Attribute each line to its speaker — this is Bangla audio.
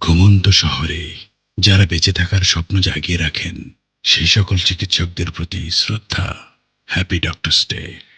Speaker 1: ঘুমন্ত শহরে যারা বেঁচে থাকার স্বপ্ন জাগিয়ে রাখেন, সেই সকল চিকিৎসকদের প্রতি শ্রদ্ধা। Happy doctors day